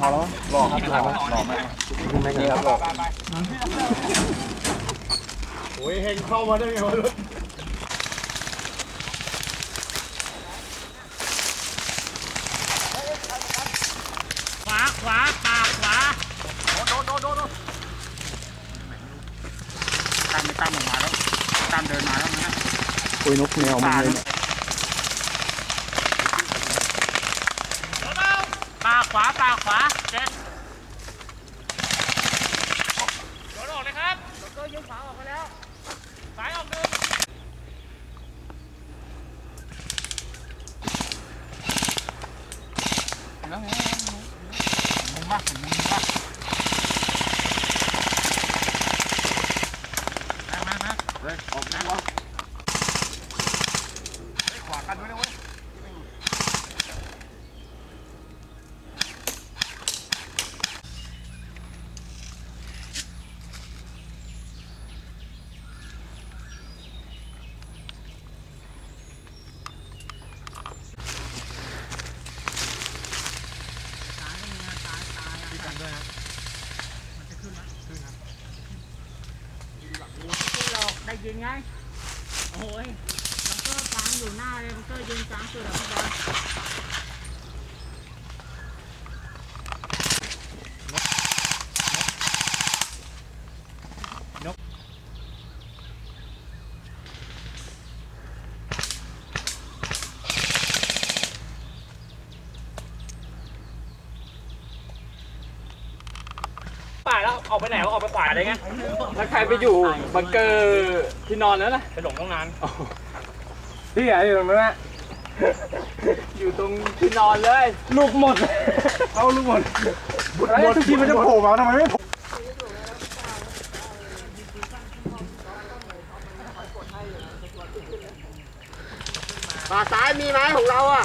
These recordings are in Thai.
พอแล้วหล่อครับหล่อหล่อมากนี่ครับหล่อโอ้ยเฮงเข้ามาได้ไงวะลึกขวาขวาปากขวาโดนโดนโดนโดนตามไม่ตามออกมาแล้วตามเดินมาแล้วนะคุยนกแมวมันเลยปากขวาปาก ขวาเจ็ดโดนออกเลยครับดอกเตอร์ยิงขวาออกไปแล้วสายออกหนึ่งแล้วไงมุมมากมุมมากมามามาเฮ้ยออกนะ ขวากันไว้นะเว้ย ได้ยินไงโอ้ยบังเกอร์กลางอยู่หน้าเลยบังเกอร์ยืนกลางสุดอะพี่บอลป่าแล้ว ออกไปไหนวะออกไปขวาได้ไงแล้วใครไปอยู่บังเกอร์ที่นอนแล้วนะไปหลงต้องนานพี่อะอยู่ตรงนั้นนะอยู่ตรงที่นอนเลย ลูกหมด เอาลูกหมดแล้วทุกทีมันจะโผล่มาทำไมไม่โผล่ป่าซ้ายมีไหมของเราอะ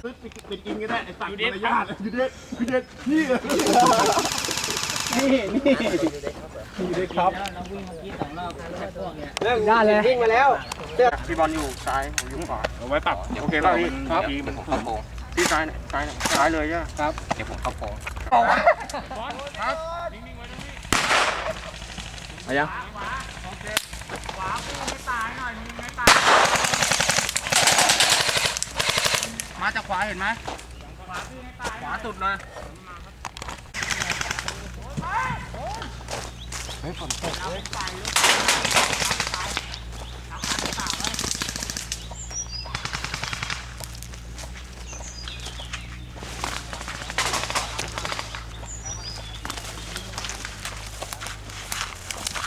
ไปกินก็ได้ไอ้สัตว์มารยาทอยู่เด็ดอยู่เด็ดนี่นี่นี่อยู่ด้วยครับเราวิ่งเมื่อกี้สองรอบพวกเนี้ยเรื่องได้เลยวิ่งมาแล้วพี่บอลอยู่ซ้ายผมอยู่ขวาเอาไว้ปรับโอเคป่ะพี่ครับทีมันเข้าโป่งพี่ซ้ายเนี่ยซ้ายเนี่ยซ้ายเลยใช่ไหมครับเดี๋ยวผมเข้าโป่งครับนิ่งๆไว้ตรงนี้มายังขวาโอเคขวาคู่ให้ตายหน่อยยิงให้ตาย มา จากขวาเห็นไหมขวาพี่ให้ตายขวาสุดเลย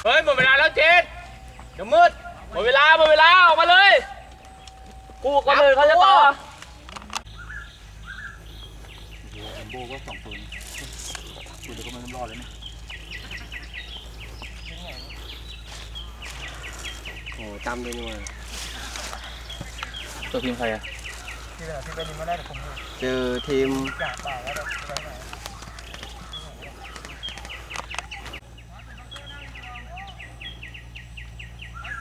เฮ้ยหมดเวลาแล้วเจนเดี๋ยวมืดหมดเวลาหมดเวลาออกมาเลยกูก็เลยเขาจะต่อ โบก็สองปืนปืนเดี๋ยวก็ไม่รอดเลยนะโอ้จำเลยนี่ว่าตัวทีมใครอะที่เหลือที่เป็นมาได้แต่ผมเจอทีมจากป่าแล้วไปไหน